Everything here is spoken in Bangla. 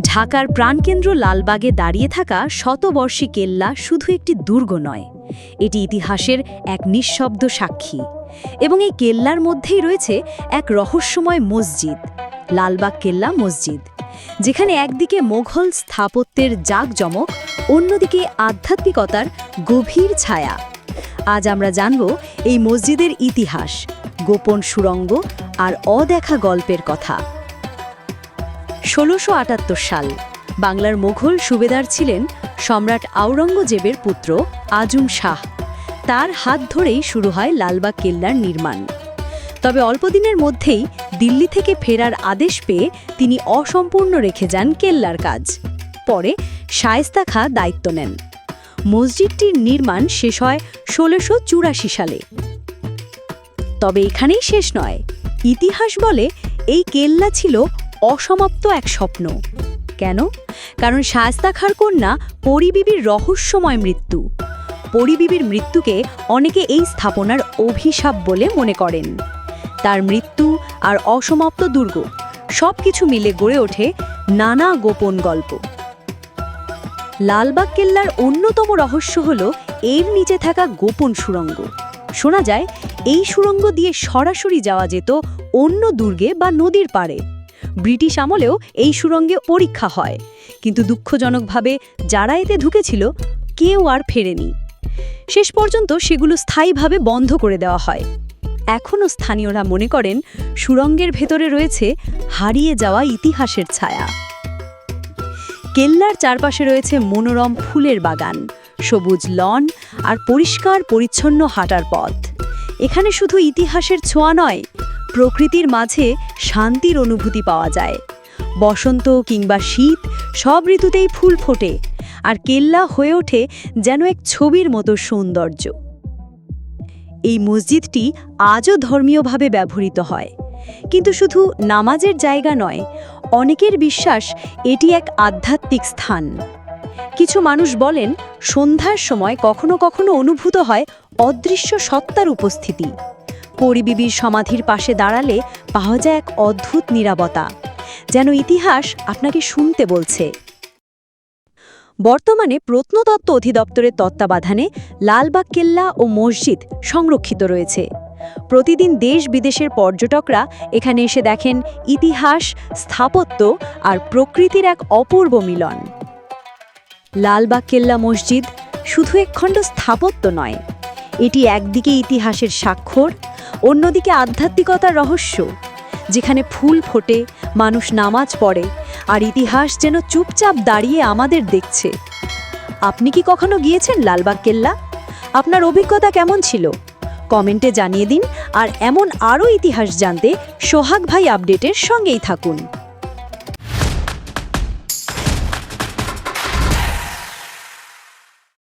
ঢাকার প্রাণকেন্দ্র লালবাগে দাঁড়িয়ে থাকা শতবর্ষী কেল্লা শুধু একটি দুর্গ নয়, এটি ইতিহাসের এক নিঃশব্দ সাক্ষী। এবং এই কেল্লার মধ্যেই রয়েছে এক রহস্যময় মসজিদ, লালবাগ কেল্লা মসজিদ, যেখানে একদিকে মোঘল স্থাপত্যের জাঁকজমক, অন্যদিকে আধ্যাত্মিকতার গভীর ছায়া। আজ আমরা জানব এই মসজিদের ইতিহাস, গোপন সুরঙ্গ আর অদেখা গল্পের কথা। ষোলোশো সাল, বাংলার মোঘল সুবেদার ছিলেন সম্রাট আওরঙ্গজেবের পুত্র আজুম শাহ। তার হাত ধরেই শুরু হয় লালবাগ কেল্লার নির্মাণ। তবে অল্পদিনের মধ্যেই দিল্লি থেকে ফেরার আদেশ পেয়ে তিনি অসম্পূর্ণ রেখে যান কেল্লার কাজ। পরে শায়েস্তা খা দায়িত্ব নেন। মসজিদটির নির্মাণ শেষ হয় ষোলোশো সালে। তবে এখানেই শেষ নয়। ইতিহাস বলে এই কেল্লা ছিল অসমাপ্ত এক স্বপ্ন। কেন? কারণ শায়স্তা খার কন্যা পরিবিবির রহস্যময় মৃত্যু। পরিবিবির মৃত্যুকে অনেকে এই স্থাপনার অভিশাপ বলে মনে করেন। তার মৃত্যু আর অসমাপ্ত দুর্গ সব কিছু মিলে গড়ে ওঠে নানা গোপন গল্প। লালবাগ কেল্লার অন্যতম রহস্য হল এর নিচে থাকা গোপন সুরঙ্গ। শোনা যায়, এই সুরঙ্গ দিয়ে সরাসরি যাওয়া যেত অন্য দুর্গে বা নদীর পাড়ে। ব্রিটিশ আমলেও এই সুরঙ্গে পরীক্ষা হয়। কিন্তু দুঃখজনকভাবে যারা এতে ঢুকেছিল, কেউ আর ফেরেনি। শেষ পর্যন্ত সেগুলো স্থায়ীভাবে বন্ধ করে দেওয়া হয়। এখনও স্থানীয়রা মনে করেন সুড়ঙ্গের ভেতরে রয়েছে হারিয়ে যাওয়া ইতিহাসের ছায়া। কেল্লার চারপাশে রয়েছে মনোরম ফুলের বাগান, সবুজ লন আর পরিষ্কার পরিচ্ছন্ন হাঁটার পথ। এখানে শুধু ইতিহাসের ছোঁয়া নয় প্রকৃতির মাঝে শান্তির অনুভূতি পাওয়া যায়। বসন্ত কিংবা শীত সব ঋতুতেই ফুল ফোটে আর কেল্লা হয়ে ওঠে যেন এক ছবির মতো সৌন্দর্য। এই মসজিদটি আজও ধর্মীয়ভাবে ব্যবহৃত হয়। কিন্তু শুধু নামাজের জায়গা নয়, অনেকের বিশ্বাস এটি এক আধ্যাত্মিক স্থান। কিছু মানুষ বলেন, সন্ধ্যার সময় কখনো কখনো অনুভূত হয় অদৃশ্য সত্তার উপস্থিতি। পরিবিবির সমাধির পাশে দাঁড়ালে পাওয়া যায় এক অদ্ভুত নিরাপত্তা, যেন ইতিহাস আপনাকে শুনতে বলছে। বর্তমানে প্রত্নতত্ত্ব অধিদপ্তরের তত্ত্বাবধানে লালবাগ কেল্লা ও মসজিদ সংরক্ষিত রয়েছে। প্রতিদিন দেশ বিদেশের পর্যটকরা এখানে এসে দেখেন ইতিহাস, স্থাপত্য আর প্রকৃতির এক অপূর্ব মিলন। লালবাগ কেল্লা মসজিদ শুধু একখণ্ড স্থাপত্য নয়, এটি একদিকে ইতিহাসের স্বাক্ষর অন্যদিকে আধ্যাত্মিকতার রহস্য, যেখানে ফুল ফোটে, মানুষ নামাজ পড়ে, আর ইতিহাস যেন চুপচাপ দাঁড়িয়ে আমাদের দেখছে। আপনি কি কখনো গিয়েছেন লালবাগ কেল্লা? আপনার অভিজ্ঞতা কেমন ছিল? কমেন্টে জানিয়ে দিন, আর এমন আরও ইতিহাস জানতে সোহাগ ভাই আপডেটের সঙ্গেই থাকুন।